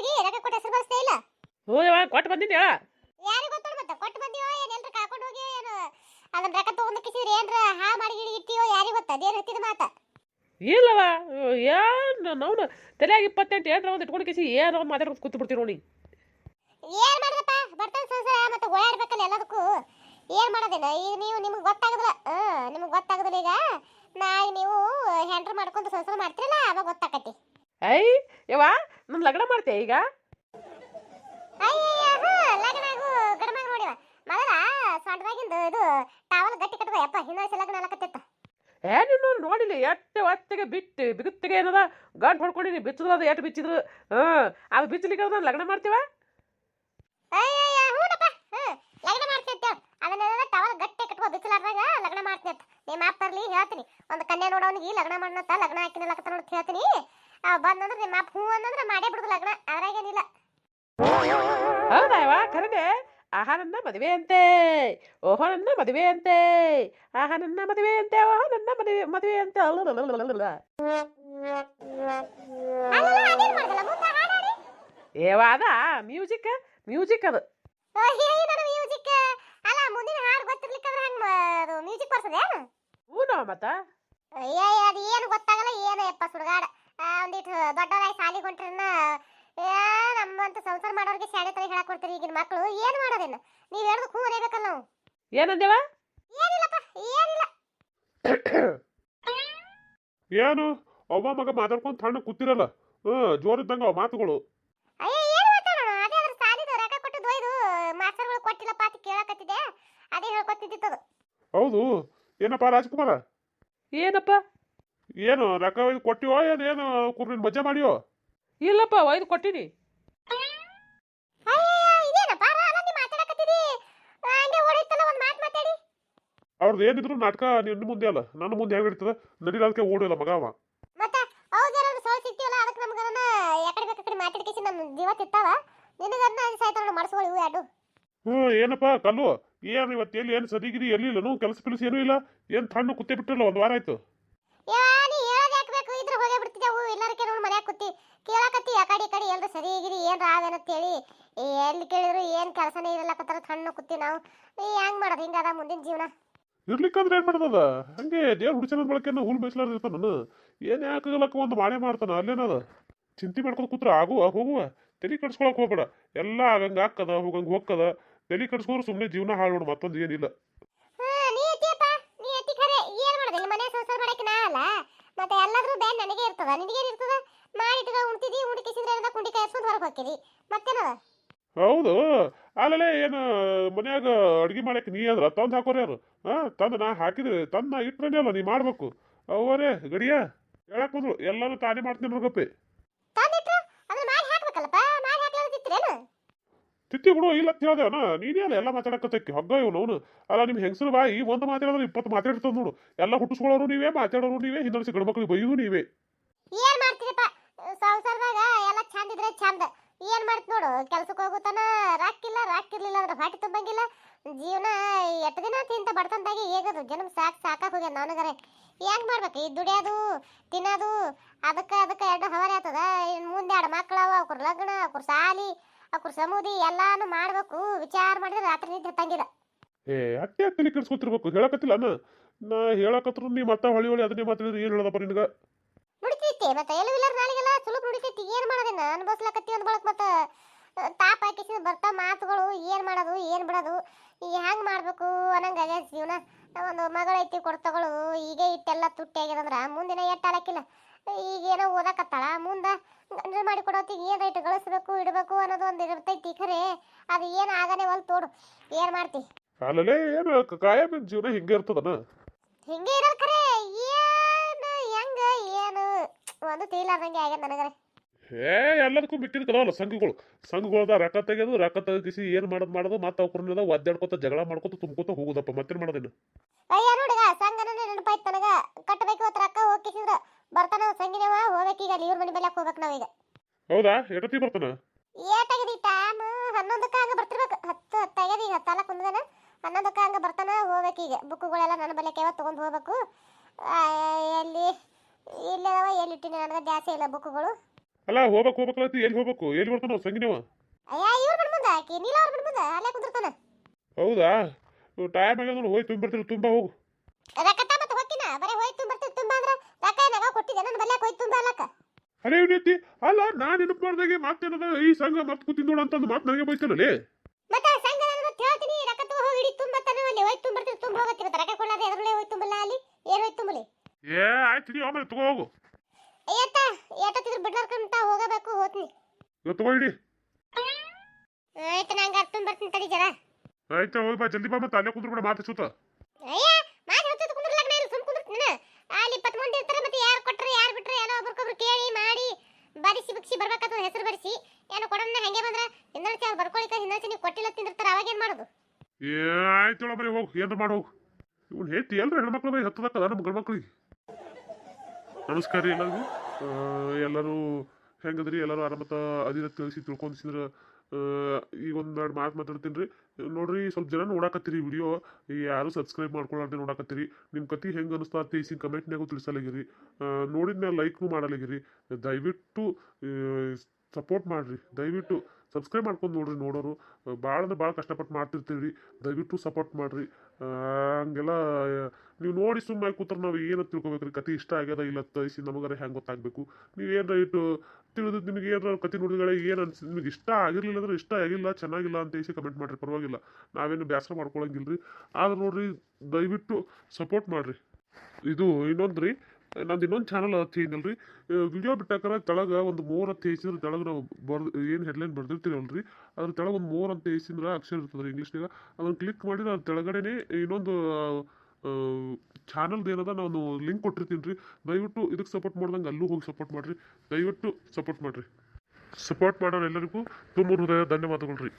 ಹೋಗಿ ರೊಕ್ಕ ಕೊಟ್ಟು ಹೆಸರು ಬರ್ಸ್ತೇ ಇಲ್ಲ? ಹೋದವ ಕೊಟ್ಟು ಬಂದಿದ್ದೆ ಹೇಳ. ಯಾರಿಗೆ ಗೊತ್ತಾಡ ಮತ್ತೆ? ಕೊಟ್ಟು ಬಂದಿಯೋ ಏನು? ಎಲ್ಲರ ಕಾಕೊಂಡು ಹೋಗಿ ಏನು? ಅದನ್ನ ರೊಕ್ಕ ತಗೊಂಡ್ ಕಿಸಿದ್ರೆ ಏನ್ರ? ಹಾ ಮಾಡಿ ಗಿಡಿ ಇಟ್ಟಿಯೋ ಯಾರಿಗೆ ಗೊತ್ತ? ಅದೇನ್ ಹತ್ತಿದ ಮಾತ? ಇಲ್ಲವ ಏನು ನಾವು ತಲೆಯಾಗಿ ಇಪ್ಪತ್ತೆಂಟು ಏನ್ರ ಒಂದು ಇಟ್ಕೊಂಡು ಕಿಸಿ ಏನೋ ಒಂದು ಮಾತಾಡ್ಕೊಂಡು ಕೂತು ಬಿಡ್ತೀವಿ ನೋಡಿ. ಏನ್ ಮಾಡ್ರಪ್ಪ ಬರ್ತಾನ ಸಂಸಾರ ಮತ್ತೆ ಓಡಾಡ್ಬೇಕಲ್ಲ ಎಲ್ಲದಕ್ಕೂ. ಏನ್ ಮಾಡೋದಿಲ್ಲ ಈಗ ನೀವು ನಿಮ್ಗೆ ಗೊತ್ತಾಗದಿಲ್ಲ. ನಿಮ್ಗೆ ಗೊತ್ತಾಗದಿಲ್ಲ ಈಗ. ನಾಳೆ ನೀವು ಹೆಂಡ್ರ ಮಾಡ್ಕೊಂಡು ಸಂಸಾರ ಮಾಡ್ತಿರಲ್ಲ ಅವಾಗ ಗೊತ್ತಾಕತಿ. ಐ ಯವ್ವ ನನ್ನ ಲಗ್ನ ಮಾಡ್ತೀಯ ಈಗ? ಲಗ್ನ ಲಗ್ನ ಏ ನೀನು ನೋಡಿಲ್ಲ ಎಷ್ಟು ಹೊತ್ತಿಗೆ ಬಿಟ್ಟು ಬಿಗುತ್ತಿಗೆ ಏನದ? ಗಂಟು ಹೊಡ್ಕೊಂಡಿನಿ ಬಿಚ್ಚಿದ್ರು ಅದು ಎಷ್ಟು ಬಿಚ್ಚಿದ್ರು? ಹಾಂ ಅದು ಬಿಚ್ಚಲಿಕ್ಕೆ ನಾನು ಲಗ್ನ ಮಾಡ್ತೀವ? ಲಗ್ನ ಮಾಡ್ತೀನಿ ಅದನ್ನೆಲ್ಲ ಟವಲ್ ಗಟ್ಟಿ ಬಿಸಿಲಾರ್ದಾಗ ಲಗ್ನ ಮಾಡ್ತೀನಿ ಅಂತ. ನಿಮ್ಮ ಅಪ್ಪ ಬರ್ಲಿ ಹೇಳ್ತೀನಿ. ಒಂದು ಕನ್ಯಾ ನೋಡೋನಿಗೆ ಲಗ್ನ ಮಾಡನಂತ ಲಗ್ನ ಹಾಕಿನಲಕತ್ತ ನೋಡಿ ಹೇಳ್ತೀನಿ. ಬಂದಂದ್ರೆ ನಿಮ್ಮ ಅಪ್ಪ ಹೂ ಅನ್ನಂದ್ರೆ ಮಾಡೇ ಬಿಡುದು ಲಗ್ನ. ಅದ್ರಾಗೇನಿಲ್ಲ ಹೌದಾ ಯವ್ವ? ಆಹಾರನ್ನ ಮದುವೆ ಅಂತೆ. ಓಹೋ ನನ್ನ ಮದುವೆ ಅಂತೆ. ಆಹಾ ನನ್ನ ಮದುವೆ ಅಂತೆ. ಓಹೋ ನನ್ನ ಮದುವೆ ಮದುವೆ ಅಂತೆ. ಅಲ್ಲಲ್ಲಲ್ಲಲ್ಲಲ್ಲ. ಅಲ್ಲಲ್ಲ ಅದೇನ್ ಮಾಡ್ದಲ್ಲ? ಮುಂದೆ ಹಾಡಾಡಿ ಏವ ಅದ ಮ್ಯೂಸಿಕ್ ಮ್ಯೂಸಿಕ್ ಅದು. ಮ್ಯೂಸಿಕ್. ಅಲ್ಲ ಮುಂದಿನ ಹಾಡು ಗೊತ್ತಿರ್ಲಿಕ್ಕಂದ್ರೆ ಹಂಗ ಮ್ಯೂಸಿಕ್ ಬರ್ತದೆ ಹ್ಞೂ ಮತ್ತ? ಅಯ್ಯ ಅದು ಏನು ಗೊತ್ತಾಗಲ್ಲ ಏನು ಯಪ್ಪ ಸುಡುಗಾಡ. ಒಂದಿಟ್ಟು ದೊಡ್ಡವರಾಗಿ ಸಾಲಿಗೆ ಹೊಂಟ್ರನ್ನ ಏ ನಮ್ಮಂತ ಸಂಸಾರ ಮಾಡೋರಿಗೆ ಶಾಲೆ ತಲೆ ಹೇಳಕ್ ಕೊಡ್ತೀರಿ ಈಗಿನ ಮಕ್ಕಳು ಏನು ಮಾಡೋದೇನು? ನೀವ್ ಹೇಳದು ಹೂ ಅನೇಬೇಕಲ್ಲ ನಾವು? ಏನಂದೇವ? ಏನಿಲ್ಲಪ್ಪ ಏನಿಲ್ಲ. ಏನು? ಒಬ್ಬ ಮಗ ಮಾತಾಡ್ಕೊಂಡು ತಣ್ಣ ಕೂತಿರಲ್ಲ. ಹ್ಞೂ ಜೋರಿದ್ದಂಗ ಅವ ಮಾತುಗಳು. ಅಯ್ಯ ಏನು ಮಾತಾಡೋಣ ಅದೇ ಅದ್ರ ಸಾಲಿದು ರೊಕ್ಕ ಕೊಟ್ಟು ದೊಯ್ದು ಮಾಸ್ತರ್ಗಳು ಕೊಟ್ಟಿಲ್ಲಪ್ಪ ಅಂತ ಕೇಳಕತ್ತಿದ್ದೆ. ಅದೇ ಅದು. ಹೌದು. ಏನಪ್ಪ ರಾಜ್ಕುಮಾರ? ಏನಪ್ಪ? ಏನು ರೊಕ್ಕ ಒಯ್ದು ಕೊಟ್ಟಿವೋ ಏನೇನು ಏನು ಕುರ್ರಿನ ಮಜಾ ಮಾಡಿಯೋ? ಇಲ್ಲಪ್ಪ ಒಯ್ದು ಕೊಟ್ಟಿನಿ. ಅಯ್ಯ ಇದೇನಪ್ಪ? ಅಲ್ಲ ಮಾತಾಡಕತ್ತಿದಿ ಹಂಗೆ ಓಡೈತಲ್ಲ ಒಂದು ಮಾತು ಮಾತಾಡಿ. ಅವ್ರದ್ದು ಏನಿದ್ರು ನಾಟಕ ನಿನ್ನ ಮುಂದೆ ಅಲ್ಲ ನನ್ನ ಮುಂದೆ ಹೆಂಗ್ ನಡೀತದ? ನಡೀಲಾದಕ್ಕೆ ಓಡಿಲ್ಲ ಮಗ ಅವ. ಅದಕ್ಕೆ ಹ್ಞೂ ಏನಪ್ಪ ಕಲ್ಲು? ಏನು ಇವತ್ತು ಎಲ್ಲಿ ಏನು ಸದಿಗಿರಿ ಎಲ್ಲಿಲ್ಲನು ಕೆಲಸ ಪಿಲಿಸ್ ಏನೂ ಇಲ್ಲ? ಏನು ತಣ್ಣು ಕುತ್ತೆ ಬಿಟ್ಟಿಲ್ಲ ಒಂದು ವಾರ ಆಯ್ತು ಯಾ ನೀ ಹೇಳೋದು ಯಾಕೆ ಬೇಕು ಇದ್ರ ಹೋಗೇ ಎಲ್ಲರಕ್ಕೆ ನೋಡಿ ಮನ್ಯಾಗ ಕೂತಿ. ಕೇಳಾಕತ್ತಿ, ಆ ಕಡೆ ಈ ಕಡೆ ಎಲ್ರು ಸರಿ ಗಿರಿ ಏನ್ರ ಆವೇನಂತೇಳಿ ಎಲ್ಲಿ ಕೇಳಿದ್ರು ಏನು ಕೆಲಸನೇ ಇರಲ್ಲಕತ್ತಾರ ಹಣ್ಣು ಕೂತಿ ನಾವು. ಹೆಂಗ್ ಮಾಡೋದು? ಹಿಂಗದ ಮುಂದಿನ ಜೀವನ. ಇರ್ಲಿಕ್ಕಂದ್ರೆ ಏನು ಮಾಡೋದದ ಹಂಗೆ ದೇವ್ರ ಹುಡುಚನ ಬಳಕೆನ ಹುಲ್ ಬೇಯಿಸ್ಲಾರ್ದ ಇರ್ತಾನ ಏನು ಯಾಕಾಗಲಕ್ಕ ಒಂದು ಮಾಡೆ ಮಾಡ್ತಾನ? ಅಲ್ಲೇನದ ಚಿಂತೆ ಮಾಡ್ಕೊಂಡು ಕೂತ್ರ ಆಗುವ ಹೋಗುವ. ತಲೆ ಕಡ್ಸ್ಕೊಳಕ್ ಹೋಗ್ಬೇಡ. ಎಲ್ಲ ಆಗಂಗೆ ಹಾಕದ ಹೋಗಂಗೆ ಹೋಗ್ಕದ. ತಲೆ ಕಡ್ಸ್ಕೊಂಡ್ರೆ ಸುಮ್ಮನೆ ಜೀವನ ಹಾಳು ಮತ್ತೊಂದು ಏನಿಲ್ಲ ಹಾ ನೀ ಎತ್ತಿಯಪ್ಪ ನೀ ಎತ್ತಿ ಖರೆ ಏನ್ ಮಾಡೋದು ಇಲ್ಲಿ ಮನೆ ಸಂಸಾರ ಮಾಡಕ್ಕೆ ನಾ ಅಲ್ಲ ಮತ್ತೆ ಎಲ್ಲಾದ್ರೂ ಬ್ಯಾನ್ ನನಗೆ ಇರ್ತದ ನಿನಗೇನು ಇರ್ತದ? ಮಾಡಿಟ್ಗ ಉಣ್ತಿದಿ ಉಣ್ಕಿಸಿದ್ರೆ ಏನದ ಕುಂಡಿ ಕಾಯಿಸ್ಕೊಂಡು ಹೊರಗೆ ಹೋಗ್ತೀರಿ ಮತ್ತೇನದ? ಹೌದು. ಆಮೇಲೆ ಏನು ಮನ್ಯಾಗ ಅಡ್ಗೆ ಮಾಡಕ್ಕೆ ನೀ ಅದ್ರ ತಂದು ಹಾಕೋರೆ ಯಾರು? ಹಾಂ ತಂದು ನಾ ಹಾಕಿದ್ರೆ ತಂದು ನಾ ಇಟ್ರೇನೆ ಅಲ್ಲ ನೀ ಮಾಡ್ಬೇಕು. ಅವರೇ ಗಡಿಯ ಹೇಳಕ್ ಬಂದ್ರು ಎಲ್ಲಾನು ತಾನೇ ಮಾಡ್ತೀನಿ ನೋಡ್ಗಪ್ಪಿ ತಂದಿಟ್ರು ಅದನ್ನ ಮಾಡಿ ಹಾಕ್ಬೇಕಲ್ಲಪ್ಪ? ಮಾಡಿ ಹಾಕ್ಲಾರ್ದಿತ್ರೇನು ತಿತ್ತಿ ಬಿಡು ಇಲ್ಲ ಅಂತ ಹೇಳ್ದೇವನ ನೀನೇ ಅಲ್ಲ ಎಲ್ಲ ಮಾತಾಡಕತ್ತಕ್ಕೆ ಹಗ್ಗ ಇವನು ಅವನು. ಅಲ್ಲ ನಿಮ್ಮ ಹೆಂಗಸರು ಬಾಯಿ ಒಂದು ಮಾತಾಡಿದ್ರೆ ಇಪ್ಪತ್ತು ಮಾತಾಡಿರ್ತದೆ ನೋಡು. ಎಲ್ಲ ಹುಟ್ಟಿಸ್ಕೊಳ್ಳೋರು ನೀವೇ ಮಾತಾಡೋರು ನೀವೇ ಹಿಂದೊಂದು ಗಂಡು ಮಕ್ಕಳಿಗೆ ಬೈಯೋದು ನೀವೇ. ಏನ್ ಮಾಡ್ತೀರಪ್ಪ ಸಂಸಾರದಾಗ ಎಲ್ಲ ಚಂದ ಇದ್ರೆ ಚಂದ ಏನ್ ಮಾಡ್ತಿ ನೋಡು ಕೆಲ್ಸಕ್ಕೆ ಹೋಗುತ್ತಾನ ರಾಕಿಲ್ಲ ರಾಕಿರ್ಲಿಲ್ಲ ಅಂದ್ರೆ ಹಾಟಿ ತುಂಬಂಗಿಲ್ಲ. ಜೀವನ ಎಷ್ಟು ದಿನ ತಿಂತ ಬಡ್ತಂದಾಗಿ ಹೇಗದು? ಜನ್ಮ ಸಾಕ್ ಸಾಕಾಗಿ ಹೋಗ್ಯದ ನನಗರೆ. ಹೆಂಗ್ ಮಾಡ್ಬೇಕು? ಈ ದುಡಿಯೋದು, ತಿನ್ನೋದು, ಅದಕ್ಕೆ ಅದಕ್ಕೆ ಎರಡು ಹವರಿ ಆಗ್ತದ ಮುಂದೆ ಎರಡು ಮಕ್ಕಳವ ಅವ್ರ ಲಗ್ನ ಅವ್ರ ಸಾಲಿ ಅವ್ರ ಸಮುದಿ, ಎಲ್ಲಾನು ಮಾಡ್ಬೇಕು. ವಿಚಾರ ಮಾಡಿದ್ರೆ ರಾತ್ರಿ ನಿದ್ದೆ ತಂಗಿಲ್ಲ ಏ, ಅಟ್ಟೆ ತಲೆ ಕೆಡ್ಸ್ಕೊತಿರ್ಬೇಕು. ಹೇಳಕತ್ತಿಲ್ಲ ನಾ ಹೇಳಕತ್ರು ನೀ ಮತ್ತೆ ಹೊಳಿ ಹೊಳಿ ಅದನ್ನೇ ಮಾತಾಡಿದ್ರೆ ಏನು ಹೇಳದಪ್ಪ ನಿನಗ? ನುಡಿತೈತಿ ಮತ್ತೆ ಎಲ್ಲಿ ನಾಳೆಗೆಲ್ಲ ಸುಲಭ ನುಡಿತೈತಿ ಏನ್ ಮಾಡೋದಿನ ಅನುಭವಿಸ್ಲಕತ್ತಿ ಒಂದು ಬಳಕ್ ಮತ್ತೆ ತಾಪ ಹಾಕಿಸಿ ಬರ್ತಾವ ಮಾತುಗಳು ಏನ್ ಮಾಡೋದು ಏನ್ ಬಿಡೋದು ಈಗ ಹೆಂಗ್ ಮಾಡಬೇಕು ಅನ್ನಂಗ ಆಗ್ಯದ ಜೀವನ. ಒಂದು ಮಗಳೈತಿ ಕೊಡ್ತಗಳು ಈಗ ಇಟ್ಟೆಲ್ಲ ತುಟ್ಟಿ ಆಗ್ಯದಂದ್ರ ಮುಂದಿನ ಎಟ್ಟ ಈಗ ಏನೋ ಓದಕತ್ತಾಳ ಮುಂದ ಗಂಡ್ರು ಮಾಡಿ ಕೊಡೋತಿಗೆ ಏನ್ ರೈಟ್ ಗಳಿಸ್ಬೇಕು ಇಡಬೇಕು ಅನ್ನೋದು ಒಂದು ಇರ್ತೈತಿ ಖರೆ. ಅದು ಏನ್ ಆಗನೆ ಒಲ್ ತೋಡು ಏನ್ ಮಾಡ್ತಿ? ಅಲ್ಲಲೇ ಏನು ಕಾಯಂ ಜೀವನ ಹಿಂಗೆ ಇರ್ತದನ? ಹಿಂಗೆ ಇರಲ್ಲ ಖರೆ ಏನು ಹೆಂಗ ಏನು ಒಂದು ತಿಳಿಲಾರ್ದಂಗೆ ಆಗ್ಯದ ನನಗರೆ. ಏ ಎಲ್ಲದಕ್ಕೂ ಬಿಟ್ಟಿರ್ತಲ್ಲ ಕದಾವಲ್ಲ ಸಂಘಗಳು. ಸಂಘಗಳದ ರೊಕ್ಕ ತೆಗೆದು ರೊಕ್ಕ ತೆಗಿಸಿ ಏನು ಮಾಡೋದು ಮಾಡೋದು ಮತ್ತೆ ಅವ್ರನ್ನೆಲ್ಲ ಒದ್ದಾಡ್ಕೊತ ಜಗಳ ಮಾಡ್ಕೊತ ತುಂಬ್ಕೊತ ಹೋಗುದಪ್ಪ ಮತ್ತೇನು ಮಾಡೋದೇನು ಅಯ್ಯ ನೋಡಿಗ ಸಂಗನ ನೆನಪಾಯ್ತು ನನಗ. ಕಟ್ಟಬೇಕು ಅಂತ ರೊಕ್ಕ ಹೋಗಿಸಿದ್ರ ಬರ್ತಾನ ಸಂಗಿನವ ಹೋಗ್ಬೇಕೀಗ ಅಲ್ಲಿ ಇವ್ರ ಮನೆ ಬೆಲೆ ಹೋಗ್ಬೇಕು ನಾವೀಗ. ಹೌದಾ? ಎಟತಿ ಬರ್ತಾನ? ಏಟಾಗಿದೆ ಟೈಮ್ ಕ್ಕೆ ಹಂಗ ಬರ್ತಿರ್ಬೇಕು. ಹತ್ತು ಹತ್ತಾಗ್ಯದ ಈಗ ಹತ್ತಲ್ಲ ಕುಂದನ ಕ್ಕೆ ಹಂಗ ಬರ್ತಾನ ಈಗ. ಬುಕ್ಕುಗಳೆಲ್ಲ ನನ್ನ ಬಲಕ್ಕೆ ಯಾವತ್ತು ತಗೊಂಡು ಹೋಗ್ಬೇಕು. ಆ, ಎಲ್ಲಿ ಇಲ್ಲದವ ಎಲ್ಲಿ ಇಟ್ಟಿನ ನನಗೆ ಜಾಸ್ತಿ ಇಲ್ಲ ಬುಕ್ಗಳು ಅಲ್ಲ ಹೋಗ್ಬೇಕು ಹೋಗ್ಬೇಕಲ್ಲತ್ತಿ ಎಲ್ಲಿ ಹೋಗ್ಬೇಕು? ಎಲ್ಲಿ ಬರ್ತಾನ ಸಂಗಿನವ ಅಯ್ಯ ಇವ್ರು ಬಿಡ್ ಮುಂದ ಆಕಿ ನೀಲ ಅವ್ರು ಬಿಡ್ ಮುಂದ ಅಲ್ಲೇ ಕುಂದಿರ್ತಾನ. ಹೌದಾ? ಟೈಮ್ ಆಗ್ಯದ ನೋಡಿ ಹೋಗಿ ತುಂಬ ಬರ್ತೀರಿ ತುಂಬ ಹೋಗು. ರೊಕ್ಕ ಮತ್ತೆ ಹೋಗ್ತೀನ ಬರೀ ತುಂಬ ಬರ್ತೀರಿ ತುಂಬ ಅಂದ್ರೆ ರೊಕ್ಕ ಏನಾಗ ಕೊಟ್ಟಿದ್ದೆ ನನ್ನ ಬಲ್ಯಾಕ ಹೋಗಿ ತುಂಬ ಅಲ್ಲಕ್ಕ. ಅರೇ ನೀತಿ ಅಲ್ಲ ನಾನು ನೆನಪು ಮಾಡ್ದಾಗೆ ಮಾತೇನದ ಈ ಸಂಘ ಮತ್ತೆ ಕೂತಿದ್ದೋಣ ಅಂತಂದು ಮಾತು ನನಗೆ ಬೈತಾನಲ್ಲಿ ಮತ್ತೆ ಸಂಘ ನಾನು ಮತ್ತೆ ಹೇಳ್ತೀನಿ ರೊಕ್ಕ ತಗೋ ಹೋಗಿ ಇಡಿ ತುಂಬ ತನ ಅಲ್ಲಿ ಹೋಯ್ತು ತುಂಬಿರ್ತೀವಿ ತುಂಬ ಹೋಗತ್ತಿ ಮತ್ತೆ ರೊಕ್ಕ ಕೊಡಲಾದೆ ಎದ್ರಲ್ಲೇ ಹೋಯ್ತು ತುಂಬಲ್ಲ ಅಲ್ಲಿ ಏನು ಹೋಯ್ತು ತುಂಬಲಿ ಏ ಆಯ್ತು ನೀ ಆಮೇಲೆ ತಗೋ ಹೋಗು. ಅಯ್ಯತ್ತ ಏಟತ್ತಿದ್ರು ಬಿಡ್ಲಾರ್ಕಂತ ಹೋಗಬೇಕು ಹೋತ್ನಿ. ಇವತ್ತು ತಗೋ ಇಡಿ. ಆಯ್ತು ನಂಗೆ ಅರ್ಥ ಬರ್ತೀನಿ ತಡಿ ಜರ. ಆಯ್ತು ಹೋಗಿ ಬಾ ಜಲ್ದಿ ಬಾ ಮತ್ತೆ ಅಲ್ಲೇ ಕುಂದ್ರ ಬಿಡ ಮಾತು ಸುತ್ತ ಅಯ್ಯ ಮಾತು ಹೇಳ್ತಿದ್ದು ಕುಂದ್ರಲಾಗ ನಾನು ಸುಮ್ ಕುಂದಿರ್ತೀನಿ ಅಲ್ಲಿ ಇಪ್ಪತ್ತು ಮಂದಿ ಇರ್ತಾರೆ ಮತ್ತೆ ಯಾರು ಕೊಟ್ರೆ ಯಾರು ಬಿಟ್ರೆ ಏನೋ ಒಬ್ರಿಗೊಬ್ರು ಕೇಳಿ ಮಾಡಿ ಬರಿಸಿ ಬಿಕ್ಸಿ ಬರ್ಬೇಕಾಗ್ತದೆ ಹೆಸರು ಬರಿಸಿ ಏನೋ ಕೊಡೋಣ ಹಂಗೆ ಬಂದ್ರೆ ಹಿಂದಳ್ಚಿ ಅವ್ರು ಬರ್ಕೊಳಿಕ ಹಿಂದಳ್ಚಿ ನೀವು ಕೊಟ್ಟಿಲ್ಲ ತಿಂದಿರ್ತಾರೆ ಅವಾಗ ಏನು ಮಾಡೋದು? ಏ ಆಯ್ತು ಬರೀ ಹೋಗು ಏನು ಮಾಡಿ ಹೋಗು. ಇವ್ನು ಹೇಳ್ತಿ ಎಲ್ರು ಹೆಣ್ಮಕ್ಳು ಬೈ ಹತ್ತದಕ್ಕದ ನಮ್ಮ ಗಂಡ್ಮಕ್ಳಿಗೆ ನಮಸ್ಕಾರ ರೀ ಎಲ್ಲರಿಗೂ. ಎಲ್ಲರೂ ಹೆಂಗದ್ರಿ? ಎಲ್ಲರೂ ಆರಾಮತ್ತ ಅದಿರ ತಿಳಿಸಿ ತಿಳ್ಕೊಂಡಿಸಿದ್ರ ಈಗ ಎರಡು ಮಾತು ಮಾತಾಡ್ತೀನಿ ರೀ. ನೋಡ್ರಿ, ಸ್ವಲ್ಪ ಜನ ನೋಡಾಕತ್ತೀರಿ ವಿಡಿಯೋ. ಯಾರು ಸಬ್ಸ್ಕ್ರೈಬ್ ಮಾಡ್ಕೊಳ್ಳಾರ್ದೆ ನೋಡಾಕತ್ತೀರಿ. ನಿಮ್ಮ ಕತಿ ಹೆಂಗೆ ಅನಿಸ್ತಾ ತಿಳಿಸಿ ಕಮೆಂಟ್ನಾಗೂ ತಿಳಿಸಲಾಗಿರಿ. ನೋಡಿದ್ಮೇಲೆ ಲೈಕ್ನು ಮಾಡಲಾಗಿರಿ. ದಯವಿಟ್ಟು ಸಪೋರ್ಟ್ ಮಾಡಿರಿ. ದಯವಿಟ್ಟು ಸಬ್ಸ್ಕ್ರೈಬ್ ಮಾಡ್ಕೊಂಡು ನೋಡ್ರಿ, ನೋಡೋರು. ಭಾಳ ಅಂದ್ರೆ ಭಾಳ ಕಷ್ಟಪಟ್ಟು ಮಾಡ್ತಿರ್ತೀವಿ ರೀ ದಯವಿಟ್ಟು ಸಪೋರ್ಟ್ ಮಾಡಿರಿ. ಹಂಗೆಲ್ಲ, ನೀವು ನೋಡಿ ಸುಮ್ಮನೆ ಕೂತ್ರೆ ನಾವು ಏನು ತಿಳ್ಕೊಬೇಕ್ರಿ? ಕತೆ ಇಷ್ಟ ಆಗ್ಯದ ಇಲ್ಲ ತಯಿಸಿ ನಮಗಾರ ಹೆಂಗೆ ಗೊತ್ತಾಗಬೇಕು? ನೀವು ಏನು ಇಟ್ಟು ತಿಳಿದು ನಿಮಗೆ ಏನಾರ ಕತೆ ನೋಡಿದ್ರೆ ಏನು ಅನ್ಸಿ, ನಿಮಗೆ ಇಷ್ಟ ಆಗಿರಲಿಲ್ಲ ಅಂದ್ರೆ ಇಷ್ಟ ಆಗಿಲ್ಲ, ಚೆನ್ನಾಗಿಲ್ಲ ಅಂತ ಹೇಳಿ ಕಮೆಂಟ್ ಮಾಡಿರಿ, ಪರವಾಗಿಲ್ಲ. ನಾವೇನು ಬೇಸರ ಮಾಡ್ಕೊಳಂಗಿಲ್ಲ ರೀ ಆದ್ರೆ ನೋಡಿರಿ, ದಯವಿಟ್ಟು ಸಪೋರ್ಟ್ ಮಾಡಿರಿ. ಇದು ಇನ್ನೊಂದು ರೀ ನಂದು ಇನ್ನೊಂದು ಚಾನಲ್ ಹಚ್ಚಿನಲ್ಲ ರೀ ವಿಡಿಯೋ ಬಿಟ್ಟಾಕರ ತಳಗ ಒಂದು ಮೋರ್ ಅಂತ ಹೇಸಿದ್ರೆ ತಳಗ ನಾವು ಬರ್ದು, ಏನು ಹೆಡ್ಲೈನ್ ಬರ್ದಿರ್ತೀವಲ್ಲ ರೀ ಅದ್ರ ತಳಗ ಒಂದು ಮೋರ್ ಅಂತ ಹೇಸಿದ್ರೆ ಅಕ್ಷರ ಇರ್ತದ್ರಿ ಇಂಗ್ಲೀಷ್ನಾಗ ಅದನ್ನು ಕ್ಲಿಕ್ ಮಾಡಿ ನಾನು ತೆಳಗಡೆನೆ ಇನ್ನೊಂದು ಚಾನಲ್ದು ಏನದ ನಾನು ಲಿಂಕ್ ಕೊಟ್ಟಿರ್ತೀನಿ ರೀ ದಯವಿಟ್ಟು ಇದಕ್ಕೆ ಸಪೋರ್ಟ್ ಮಾಡ್ದಂಗೆ ಅಲ್ಲೂ ಹೋಗಿ ಸಪೋರ್ಟ್ ಮಾಡಿರಿ. ದಯವಿಟ್ಟು ಸಪೋರ್ಟ್ ಮಾಡಿರಿ. ಸಪೋರ್ಟ್ ಮಾಡೋರು ಎಲ್ಲರಿಗೂ ತುಂಬ ಹೃದಯ ಧನ್ಯವಾದಗಳು ರೀ